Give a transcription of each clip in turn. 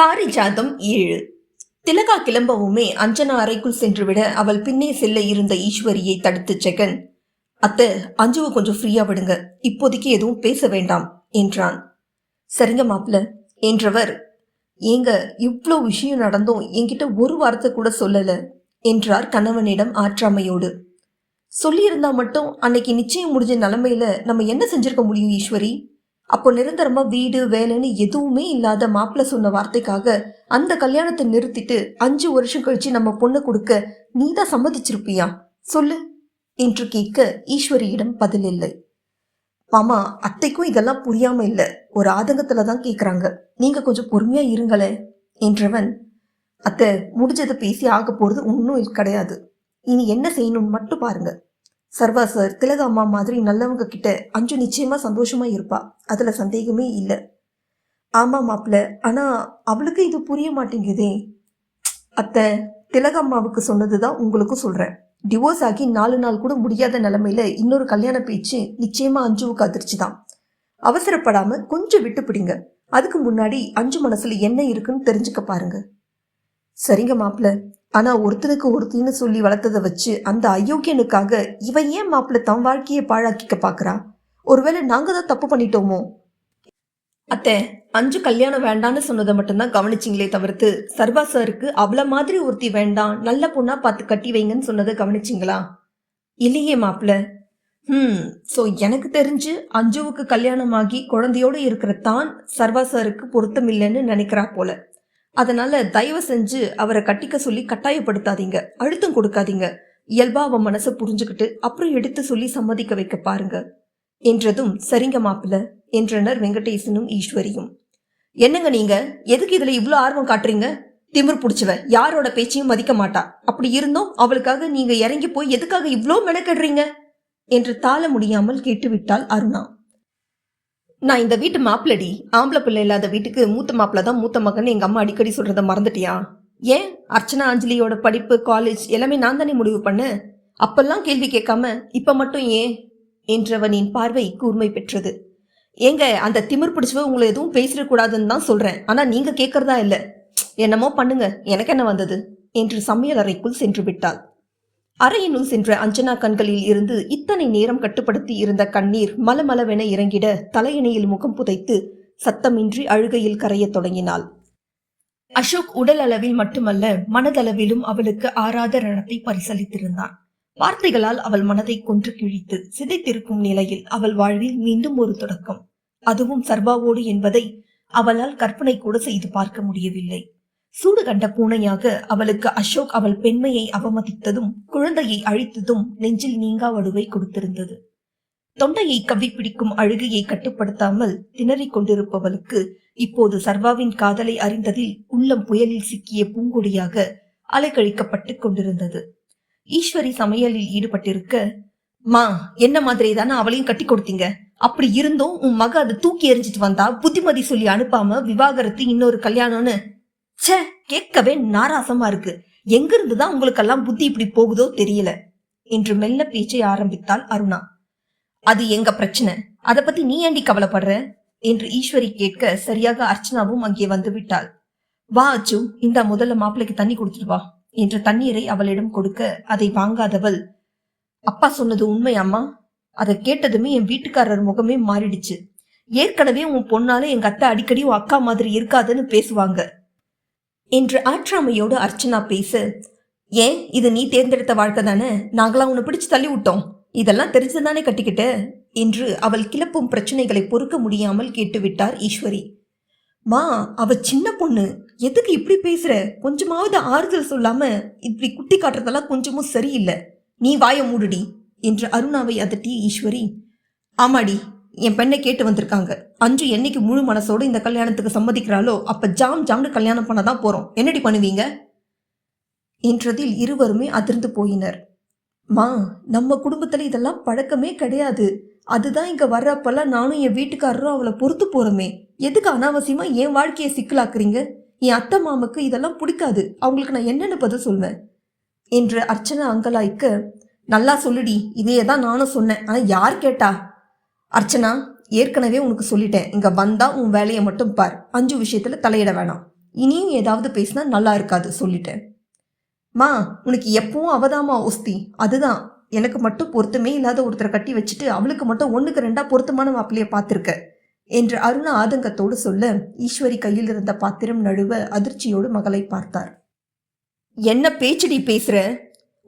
பாரிஜாதம் ஏழு. திலகா கிளம்பவுமே அஞ்சனா அறைக்குள் சென்றுவிட அவள் பின்னே செல்ல இருந்த ஈஸ்வரியை தடுத்து ஜெகன் அத்தை அஞ்சுவை கொஞ்சம் ஃப்ரீயா விடுங்க. இப்போதைக்கு எதுவும் பேச வேண்டாம் என்றான். சரிங்க மாப்ள என்றவர். ஏங்க இவ்வளோ விஷயம் நடந்தும் என்கிட்ட ஒரு வார்த்தை கூட சொல்லல என்றார் கணவனிடம் ஆற்றாமையோடு. சொல்லியிருந்தா மட்டும் அன்னைக்கு நிச்சயம் முடிஞ்ச நிலைமையில நம்ம என்ன செஞ்சிருக்க முடியும் ஈஸ்வரி? அப்போ நிரந்தரமா வீடு வேலைன்னு எதுவுமே இல்லாத மாப்பிள்ள சொன்ன வார்த்தைக்காக அந்த கல்யாணத்தை நிறுத்திட்டு அஞ்சு வருஷம் கழிச்சு நம்ம பொண்ணு கொடுக்க நீ தான் சம்மதிச்சிருப்பியா? சொல்லு. என்று கேட்க ஈஸ்வரியிடம் பதில் இல்லை. மாமா அத்தைக்கும் இதெல்லாம் புரியாம இல்ல. ஒரு ஆதங்கத்துல தான் கேக்குறாங்க. நீங்க கொஞ்சம் பொறுமையா இருங்களே என்றவன் அத்தை முடிஞ்சதை பேசி ஆக போறது ஒன்றும் கிடையாது. இனி என்ன செய்யணும்னு மட்டும் பாருங்க. சர்வா சார் திலக அம்மா மாதிரி நல்லவங்க கிட்ட அஞ்சு நிச்சயமா சந்தோஷமா இருப்பா. அதுல சந்தேகமே இல்லை. ஆமா மாப்பிள்ள ஆனா அவளுக்கு இது புரிய மாட்டேங்குதே. அத்தை திலக அம்மாவுக்கு சொன்னதுதான் உங்களுக்கும் சொல்றேன். டிவோர்ஸ் ஆகி நாலு நாள் கூட முடியாத நிலைமையில இன்னொரு கல்யாண பேச்சு நிச்சயமா அஞ்சுவுக்கு அதிர்ச்சி தான் அவசரப்படாம கொஞ்சம் விட்டு பிடிங்க. அதுக்கு முன்னாடி அஞ்சு மனசுல என்ன இருக்குன்னு தெரிஞ்சுக்க பாருங்க. சரிங்க மாப்பிள்ள ஆனா ஒருத்தனுக்கு ஒருத்தின்னு சொல்லி வளர்த்ததை வச்சு அந்த அயோக்கியனுக்காக இவன் ஏன் மாப்பிள்ள தன் வாழ்க்கையை பாழாக்கிக்க பாக்குறா? ஒருவேளை நாங்க தான் தப்பு பண்ணிட்டோமோ? அத்தை அஞ்சு கல்யாணம் வேண்டான்னு சொன்னதை மட்டும்தான் கவனிச்சிங்களே தவிர்த்து சர்வா சாருக்கு அவள மாதிரி ஒருத்தி வேண்டாம் நல்ல பொண்ணா பார்த்து கட்டி வைங்கன்னு சொன்னதை கவனிச்சிங்களா? இல்லையே மாப்பிள்ள. ம் ஸோ எனக்கு தெரிஞ்சு அஞ்சுவுக்கு கல்யாணமாகி குழந்தையோடு இருக்கிற தான் சர்வா சாருக்கு பொருத்தம் இல்லைன்னு நினைக்கிறா போல. அதனால தயவு செஞ்சு அவரை கட்டிக்க சொல்லி கட்டாயப்படுத்தாதீங்க. அழுத்தம் கொடுக்காதீங்க. இயல்பா அவன் மனசை புரிஞ்சுக்கிட்டு அப்புறம் எடுத்து சொல்லி சம்மதிக்க வைக்க பாருங்க. என்றதும் சரிங்க மாப்பிள்ள என்றனர் வெங்கடேசனும் ஈஸ்வரியும். என்னங்க நீங்க? எதுக்கு இதுல இவ்வளோ ஆர்வம் காட்டுறீங்க? திமிர் பிடிச்சவ யாரோட பேச்சையும் மதிக்க மாட்டா. அப்படி இருந்தும் அவளுக்காக நீங்க இறங்கி போய் எதுக்காக இவ்வளோ மெனக்கெடுறீங்க? என்று தாள முடியாமல் கேட்டுவிட்டாள் அருணா. நான் இந்த வீட்டு மாப்பிள்ளடி. ஆம்பளை பிள்ளை இல்லாத வீட்டுக்கு மூத்த மாப்பிள்ள தான் மூத்த மகன் எங்க அம்மா அடிக்கடி சொல்கிறத மறந்துட்டியா? ஏன்? அர்ச்சனா அஞ்சலியோட படிப்பு காலேஜ் எல்லாமே நான் தானே முடிவு பண்ணேன் அப்பெல்லாம் கேள்வி கேட்காம இப்ப மட்டும் ஏன்? என்றவனின் பார்வை கூர்மை பெற்றது. ஏங்க அந்த திமிர் பிடிச்சவ உங்களை எதுவும் பேசிடக்கூடாதுன்னு தான் சொல்றேன். ஆனா நீங்க கேட்கறதா இல்ல. என்னமோ பண்ணுங்க. எனக்கு என்ன வந்தது? என்று சமையல் அறைக்குள் சென்று விட்டாள். அறையினுள் சென்ற அஞ்சனா கண்களில் இருந்து இத்தனை நேரம் கட்டுப்படுத்தி இருந்த கண்ணீர் மலமளவென இறங்கிட தலையணையில் முகம் புதைத்து சத்தமின்றி அழுகையில் கரையத் தொடங்கினாள். அசோக் உடல் அளவில் மட்டுமல்ல மனதளவிலும் அவளுக்கு ஆறாத ரணத்தை பரிசளித்திருந்தான். வார்த்தைகளால் அவள் மனதை கொன்று கிழித்து சிதைத்திருக்கும் நிலையில் அவள் வாழ்வில் மீண்டும் ஒரு தொடக்கம். அதுவும் சர்வாவோடு என்பதை அவளால் கற்பனை கூட செய்து பார்க்க முடியவில்லை. சூடு கண்ட பூனையாக அவளுக்கு அசோக் அவள் பெண்மையை அவமதித்ததும் குழந்தையை அழித்ததும் நெஞ்சில் நீங்கா வடுவை கொடுத்திருந்தது. தொண்டையை கவ்விப்பிடிக்கும் அழுகையை கட்டுப்படுத்தாமல் திணறிக் கொண்டிருப்பவளுக்கு இப்போது சர்வாவின் காதலை அறிந்ததில் உள்ளம் புயலில் சிக்கிய பூங்கொடியாக அலைக்கழிக்கப்பட்டு கொண்டிருந்தது. ஈஸ்வரி சமையலில் ஈடுபட்டிருக்க மா என்ன மாதிரி தானே அவளையும் கட்டி கொடுத்தீங்க? அப்படி இருந்தும் உன் மக அதை தூக்கி எறிஞ்சிட்டு வந்தா புத்திமதி சொல்லி அனுப்பாம விவாகரத்து இன்னொரு கல்யாணம்னு ச்சே கேட்கவே நாராசமா இருக்கு. எங்க இருந்துதான் உங்களுக்கெல்லாம் புத்தி இப்படி போகுதோ தெரியல. என்று மெல்ல பேச்சை ஆரம்பித்தாள் அருணா. அது எங்க பிரச்சனை? அத பத்தி நீ ஏண்டி கவலைப்படுற? என்று ஈஸ்வரி கேட்க சரியாக அர்ச்சனாவும் அங்கே வந்து விட்டாள். வா அச்சு இந்த முதல்ல மாப்பிள்ளைக்கு தண்ணி கொடுத்துட்டு வா என்று தண்ணீரை அவளிடம் கொடுக்க அதை வாங்காதவள் அப்பா சொன்னது உண்மை அம்மா. அதை கேட்டதுமே என் வீட்டுக்காரர் முகமே மாறிடுச்சு. ஏற்கனவே உன் பொண்ணால எங்க அத்தை அடிக்கடி உன் அக்கா மாதிரி இருக்காதுன்னு பேசுவாங்க. என்று ஆற்றாமையோடு அர்ச்சனா பேச ஏன் இது நீ தேர்ந்தெடுத்த வாழ்க்கை தானே? நாங்களாம் உன்னை பிடிச்சு தள்ளி விட்டோம் இதெல்லாம் தெரிஞ்சுதானே கட்டிக்கிட்ட? என்று அவள் கிளப்பும் பிரச்சனைகளை பொறுக்க முடியாமல் கேட்டுவிட்டார் ஈஸ்வரி. மா அவ சின்ன பொண்ணு. எதுக்கு இப்படி பேசுற? கொஞ்சமாவது ஆறுதல் சொல்லாம இப்படி குட்டி காட்டுறதெல்லாம் கொஞ்சமும் சரியில்லை. நீ வாய மூடுடி என்று அருணாவை அதட்டிய ஈஸ்வரி. ஆமாடி என் பெண்ணை கேட்டு வந்திருக்காங்க. அஞ்சு என்னைக்கு முழு மனசோட இந்த கல்யாணத்துக்கு சம்மதிக்கிறாளோ அப்போ ஜாம் ஜாம்னு கல்யாணம் பண்ண தான் போகிறோம் என்னடி பண்ணுவீங்க? என்றதில் இருவருமே அதிர்ந்து போயினர். மா நம்ம குடும்பத்தில் இதெல்லாம் பழக்கமே கிடையாது. அதுதான் இங்கே வர்றப்பெல்லாம் நானும் என் வீட்டுக்காரரும் அவளை பொறுத்து போகிறோமே எதுக்கு அனாவசியமாக என் வாழ்க்கையை சிக்கலாக்குறீங்க? என் அத்தை மாமுக்கு இதெல்லாம் பிடிக்காது. அவங்களுக்கு நான் என்னென்ன பதில் சொல்வேன்? என்று அர்ச்சனா அங்கலாய்க்க நல்லா சொல்லுடி இதையே தான் நானும் சொன்னேன். ஆனால் யார் கேட்டா? அர்ச்சனா ஏற்கனவே உனக்கு சொல்லிட்டேன். இங்க வந்தா உன் வேலையை மட்டும் பார். அஞ்சு விஷயத்துல தலையிட வேணாம். இனியும் ஏதாவது பேசினா நல்லா இருக்காது சொல்லிட்டேன். மா உனக்கு எப்பவும் அவதாமா ஒஸ்தி. அதுதான். எனக்கு மட்டும் பொருத்தமே இல்லாத ஒருத்தரை கட்டி வச்சுட்டு அவளுக்கு மட்டும் ஒண்ணுக்கு ரெண்டா பொருத்தமான மாப்பிள்ளைய பார்த்துருக்க. என்று அருணா ஆதங்கத்தோடு சொல்ல ஈஸ்வரி கையில் இருந்த பாத்திரம் நழுவ அதிர்ச்சியோடு மகளை பார்த்தார். என்ன பேச்சடி பேசுற?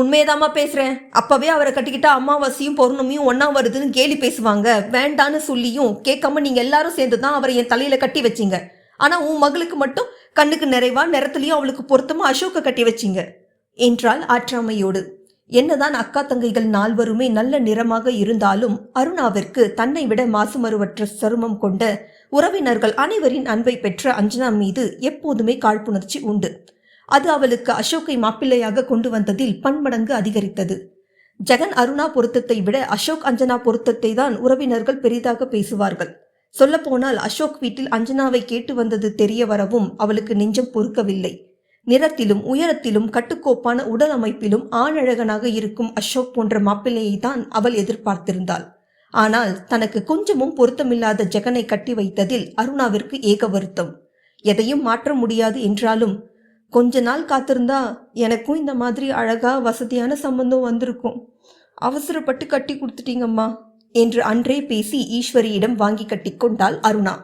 உண்மையதாம்மா பேசுறேன். அப்பவே அவரை கட்டிக்கிட்டா அமாவாசையும் பௌர்ணமியும் ஒன்றா வருதுன்னு கேலி பேசுவாங்க. வேண்டான்னு சொல்லியும் கேட்காம நீங்க எல்லாரும் சேர்ந்து தான் அவரை என் தலையில கட்டி வச்சீங்க. ஆனா உன் மகளுக்கு மட்டும் கண்ணுக்கு நிறைவா நிறத்துலயும் அவளுக்கு பொருத்தமா அசோக்க கட்டி வச்சீங்க. என்றாள் ஆற்றாமையோடு. என்னதான் அக்கா தங்கைகள் நால்வருமே நல்ல நிறமாக இருந்தாலும் அருணாவிற்கு தன்னை விட மாசுமருவற்ற சருமம் கொண்ட உறவினர்கள் அனைவரின் அன்பை பெற்ற அஞ்சனா மீது எப்போதுமே காழ்ப்புணர்ச்சி உண்டு. அது அவளுக்கு அசோக்கை மாப்பிள்ளையாக கொண்டு வந்ததில் பன்மடங்கு அதிகரித்தது. ஜெகன் அருணா பொருத்தத்தை விட அசோக் அஞ்சனா பொருத்தத்தை தான் உறவினர்கள் பெரிதாக பேசுவார்கள். சொல்லப்போனால் அசோக் வீட்டில் அஞ்சனாவை கேட்டு வந்தது தெரிய வரவும் அவளுக்கு நெஞ்சம் பொறுக்கவில்லை. நிறத்திலும் உயரத்திலும் கட்டுக்கோப்பான உடல் அமைப்பிலும் ஆணழகனாக இருக்கும் அசோக் போன்ற மாப்பிள்ளையை தான் அவள் எதிர்பார்த்திருந்தாள். ஆனால் தனக்கு கொஞ்சமும் பொருத்தமில்லாத ஜெகனை கட்டி வைத்ததில் அருணாவிற்கு ஏக வருத்தம். எதையும் மாற்ற முடியாது என்றாலும் கொஞ்ச நாள் காத்திருந்தா எனக்கும் இந்த மாதிரி அழகா வசதியான சம்பந்தம் வந்திருக்கும். அவசரப்பட்டு கட்டி கொடுத்துட்டீங்கம்மா என்று அன்றே பேசி ஈஸ்வரியிடம் வாங்கி கட்டி கொண்டாள் அருணா.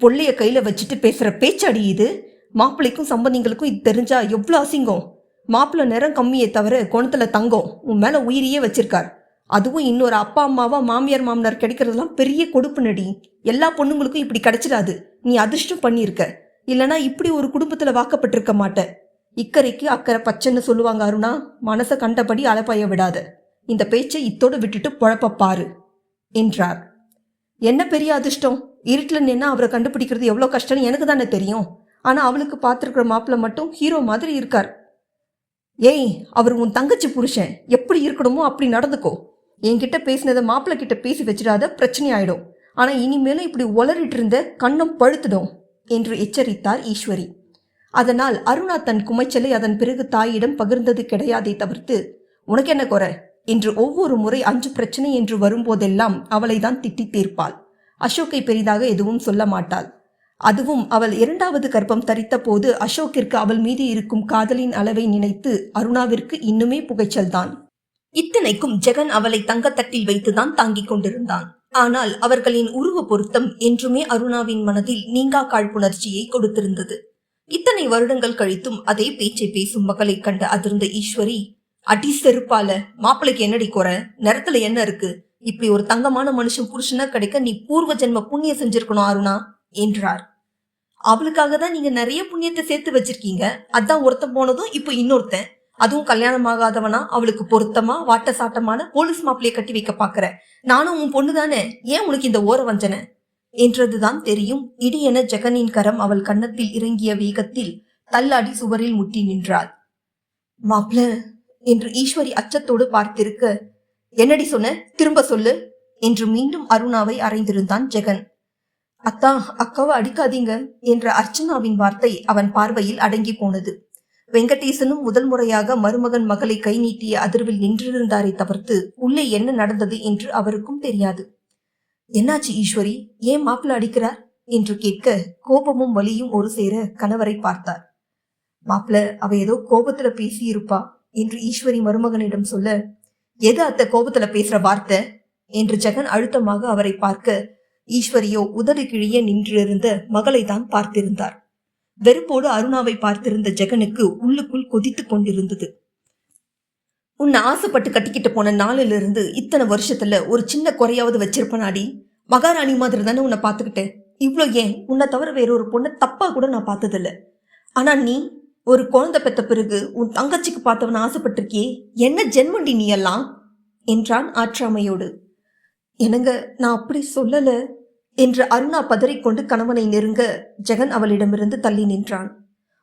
பொள்ளைய கையில வச்சுட்டு பேசுற பேச்சடி இது. மாப்பிள்ளைக்கும் சம்பந்திங்களுக்கும் இது தெரிஞ்சா எவ்வளோ அசிங்கம். மாப்பிள்ளை நேரம் கம்மியே தவிர குணத்துல தங்கம். உன் மேல உயிரியே வச்சிருக்கார். அதுவும் இன்னொரு அப்பா அம்மாவா மாமியார் மாமனார் கிடைக்கிறதெல்லாம் பெரிய கொடுப்பு நடி எல்லா பொண்ணுங்களுக்கும் இப்படி கிடைச்சிடாது. நீ அதிர்ஷ்டம் பண்ணியிருக்க. இல்லனா இப்படி ஒரு குடும்பத்தில் வாக்கப்பட்டிருக்க மாட்டேன். இக்கரைக்கு அக்கறை பச்சைன்னு சொல்லுவாங்க அருணா மனசை கண்டபடி அலப்பாய விடாத. இந்த பேச்சை இத்தோடு விட்டுட்டு பொழப்ப பாரு என்றார். என்ன பெரிய அதிர்ஷ்டம்? இருட்டில் நின்னா அவரை கண்டுபிடிக்கிறது எவ்வளோ கஷ்டம்னு எனக்கு தானே தெரியும். ஆனால் அவளுக்கு பார்த்துருக்குற மாப்பிள்ள மட்டும் ஹீரோ மாதிரி இருக்கார். ஏய் அவர் உன் தங்கச்சி புருஷன். எப்படி இருக்கணுமோ அப்படி நடந்துக்கோ. என்கிட்ட பேசினதை மாப்பிள்ள கிட்ட பேசி வச்சிடாத பிரச்சனை ஆயிடும். ஆனால் இனிமேலும் இப்படி உளறிட்டு இருந்த கண்ணம் பழுத்துடும். என்று எச்சரித்தார் ஈஸ்வரி. அதனால் அருணா தன் குமைச்சலை அதன் பிறகு தாயிடம் பகிர்ந்தது கிடையாதே தவிர்த்து உனக்கு என்ன குறை என்று ஒவ்வொரு முறை அஞ்சு பிரச்சனை என்று வரும்போதெல்லாம் அவளை தான் திட்டி தீர்ப்பாள். அசோக்கை பெரிதாக எதுவும் சொல்ல மாட்டாள். அதுவும் அவள் இரண்டாவது கர்ப்பம் தரித்த போது அசோக்கிற்கு அவள் மீது இருக்கும் காதலின் அளவை நினைத்து அருணாவிற்கு இன்னுமே புகைச்சல்தான் இத்தனைக்கும் ஜெகன் அவளை தங்கத்தட்டில் வைத்துதான் தாங்கிக் கொண்டிருந்தான். ஆனால் அவர்களின் உருவ பொருத்தம் என்றுமே அருணாவின் மனதில் நீங்கா காழ்ப்புணர்ச்சியை கொடுத்திருந்தது. இத்தனை வருடங்கள் கழித்தும் அதே பேச்சை பேசும் மகளை கண்ட அதிர்ந்த ஈஸ்வரி அடி செருப்பால மாப்பிளைக்கு என்னடி குறை? நிறத்துல என்ன இருக்கு? இப்படி ஒரு தங்கமான மனுஷன் புருஷனா கிடைக்க நீ பூர்வ ஜென்ம புண்ணியம் செஞ்சிருக்கணும் அருணா என்றார். அவளுக்காக தான் நீங்க நிறைய புண்ணியத்தை சேர்த்து வச்சிருக்கீங்க. அதான் ஒருத்தன் போனதும் இப்போ இன்னொருத்தன். அதுவும் கல்யாணம் ஆகாதவனா அவளுக்கு பொருத்தமா? வாட்ட சாட்டமான போலீஸ் மாப்பிளைய கட்டி வைக்க பாக்குற. நானும் உன் பொண்ணு தானே ஏன் உனக்கு இந்த ஓர வஞ்சனை? என்றதுதான் தெரியும். இடியென ஜெகனின் கரம் அவள் கன்னத்தில் இறங்கிய வேகத்தில் தள்ளாடி சுவரில் முட்டி நின்றாள். மாப்ள என்று ஈஸ்வரி அச்சத்தோடு பார்த்திருக்க என்னடி சொன்ன? திரும்ப சொல்லு என்று மீண்டும் அருணாவை அறைந்திருந்தான் ஜெகன். அத்தா அக்காவை அடிக்காதீங்க என்ற அர்ச்சனாவின் வார்த்தை அவன் பார்வையில் அடங்கி போனது. வெங்கடேசனும் முதல் முறையாக மருமகன் மகளை கை நீட்டிய அதிர்வில் நின்றிருந்தாரை தவிர்த்து உள்ளே என்ன நடந்தது என்று அவருக்கும் தெரியாது. என்னாச்சு ஈஸ்வரி? ஏன் மாப்பிள்ள அடிக்கிறார்? என்று கேட்க கோபமும் வலியும் ஒரு சேர கணவரை பார்த்தார். மாப்பிள்ள அவ ஏதோ கோபத்துல பேசி இருப்பா என்று ஈஸ்வரி மருமகனிடம் சொல்ல எது அத்த கோபத்துல பேசுற வார்த்தை? என்று ஜெகன் அழுத்தமாக அவரை பார்க்க ஈஸ்வரியோ உதடு கிழிய நின்றிருந்த மகளை தான் பார்த்திருந்தார். வெறுப்போடு அருணாவை பார்த்திருந்த ஜெகனுக்கு உள்ளுக்குள் கொதித்து கொண்டிருந்தது. உன்னை ஆசைப்பட்டு கட்டிக்கிட்டு போன நாளில இருந்து இத்தனை வருஷத்துல ஒரு சின்ன குறையாவது வச்சிருப்பனாடி. மகாராணி மாதிரி தானே உன்னை பார்த்துக்கிட்டேன். இவ்வளோ ஏன்? உன்னை தவிர வேற ஒரு பொண்ணை தப்பா கூட நான் பார்த்ததில்ல. ஆனா நீ ஒரு குழந்தை பெத்த பிறகு உன் தங்கச்சிக்கு பார்த்தவன ஆசைப்பட்டிருக்கியே. என்ன ஜென்மண்டி நீ எல்லாம்? என்றான் ஆற்றாமையோடு. என்னங்க நான் அப்படி சொல்லலை. என்று அருணா பதறிக்கொண்டு கணவனை நெருங்க ஜெகன் அவளிடமிருந்து தள்ளி நின்றான்.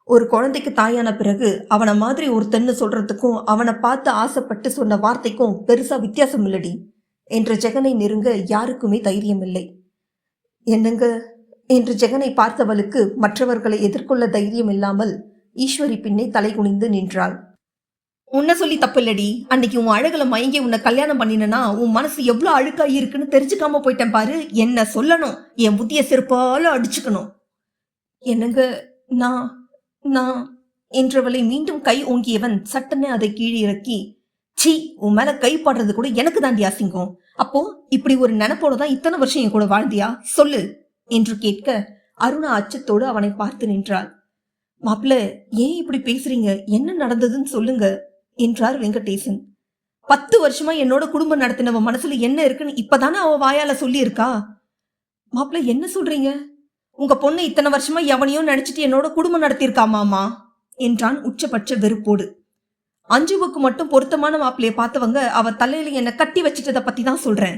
ஒரு குழந்தைக்கு தாயான பிறகு அவனை மாதிரி ஒரு தென்னு சொல்றதுக்கும் அவனை பார்த்து ஆசைப்பட்டு சொன்ன வார்த்தைக்கும் பெருசா வித்தியாசம் இல்லடி என்று ஜெகனை நெருங்க யாருக்குமே தைரியம் இல்லை என்னங்க? என்று ஜெகனை பார்த்தவளுக்கு மற்றவர்களை எதிர்கொள்ள தைரியம் இல்லாமல் ஈஸ்வரி பின்னே தலைகுனிந்து நின்றாள். உன்னை சொல்லி தப்பில்லடி. அன்னைக்கு உன் அழகுல மயங்கி உன்னை கல்யாணம் பண்ணினா உன் மனசு எவ்வளவு அழுக்கா இருக்குன்னு தெரிஞ்சுக்காம போயிட்டேன் பாரு. என்ன சொல்லணும்? என் புத்திய செருப்பால அடிச்சுக்கணும். என்னங்க? நான் நான் என்றவளை மீண்டும் கை ஓங்கியவன் சட்டென அதை கீழே இறக்கி சி உன் மேல கை பாடுறது கூட எனக்கு தாண்டி அசிங்கம். அப்போ இப்படி ஒரு நினைப்போட தான் இத்தனை வருஷம் என் கூட வாழ்ந்தியா? சொல்லு என்று கேட்க அருணா அச்சத்தோடு அவனை பார்த்து நின்றாள். மாப்பிள்ள ஏன் இப்படி பேசுறீங்க? என்ன நடந்ததுன்னு சொல்லுங்க. என்றார் வெங்கடேசன். பத்து வருஷமா என்னோட குடும்பம் நடத்தினவ மனசுல என்ன இருக்குன்னு இப்பதானே அவ வாயால சொல்லி இருக்கா மாப்பிள்ள என்ன சொல்றீங்க? உங்க பொண்ணு இத்தனை வருஷமா எவனையோ நினைச்சிட்டு என்னோட குடும்பம் நடத்தியிருக்காமாமா என்றான் உச்சபட்ச வெறுப்போடு. அஞ்சுவுக்கு மட்டும் பொருத்தமான மாப்பிள்ளைய பார்த்தவங்க அவ தலையில என்ன கட்டி வச்சிட்டதை பத்தி தான் சொல்றேன்.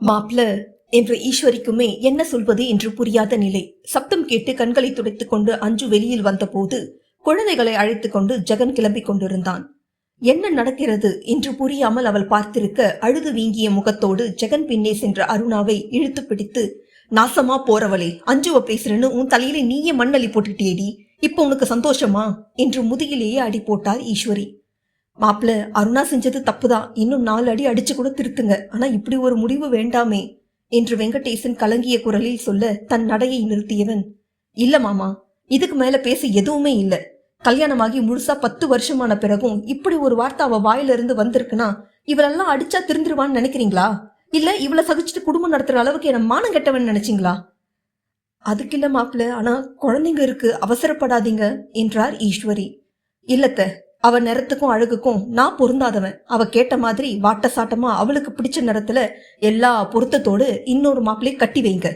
மாப்பிள்ள என்று ஈஸ்வரிக்குமே என்ன சொல்வது என்று புரியாத நிலை. சப்தம் கேட்டு கண்களை துடைத்துக் கொண்டு அஞ்சு வெளியில் வந்தபோது குழந்தைகளை அழைத்துக் கொண்டு ஜெகன் கிளம்பிக் கொண்டிருந்தான். என்ன நடக்கிறது என்று புரியாமல் அவள் பார்த்திருக்க அழுது வீங்கிய முகத்தோடு ஜெகன் பின்னே சென்ற அருணாவை இழுத்து பிடித்து நாசமா போறவளே அஞ்சுவ பேசுறேன்னு உன் தலையில நீயே மண்ணள்ளி போட்டுட்டியேடி இப்ப உனக்கு சந்தோஷமா? என்று முதுகிலேயே அடி போட்டார் ஈஸ்வரி. மாப்ள அருணா செஞ்சது தப்புதான். இன்னும் நாலு அடி அடிச்சு கூட திருத்துங்க. ஆனா இப்படி ஒரு முடிவு வேண்டாமே என்று வெங்கடேசன் கலங்கிய குரலில் சொல்ல தன் நடையை நிறுத்தியவன். இல்ல மாமா இதுக்கு மேல பேச எதுவுமே இல்ல. கல்யாணமாகி முழுசா பத்து வருஷமான பிறகும் இப்படி ஒரு வார்த்தை அவ வாயிலிருந்து வந்திருக்குன்னா இவளெல்லாம் அடிச்சா திருந்துருவான்னு நினைக்கிறீங்களா? இல்ல இவளை சகிச்சுட்டு குடும்பம் நடத்துற அளவுக்கு என்ன மானம் கெட்டவன் நினைச்சிங்களா? அதுக்கு இல்ல மாப்பிள்ள ஆனா குழந்தைங்க இருக்கு அவசரப்படாதீங்க என்றார் ஈஸ்வரி. இல்லத்த அவ நிறத்துக்கும் அழகுக்கும் நான் பொருந்தாதவன். அவ கேட்ட மாதிரி வாட்ட சாட்டமா அவளுக்கு பிடிச்ச நிறத்துல எல்லா பொருத்தத்தோடு இன்னொரு மாப்பிள்ளையை கட்டி வைங்க.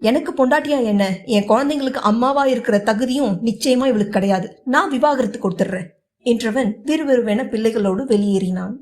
எனக்கு பொண்டாட்டியா என்ன? என் குழந்தைங்களுக்கு அம்மாவா இருக்கிற தகுதியும் நிச்சயமா இவளுக்கு கிடையாது. நான் விவாகரத்து கொடுத்துட்றேன் என்றவன் விறுவிறுவென பிள்ளைகளோடு வெளியேறினான்.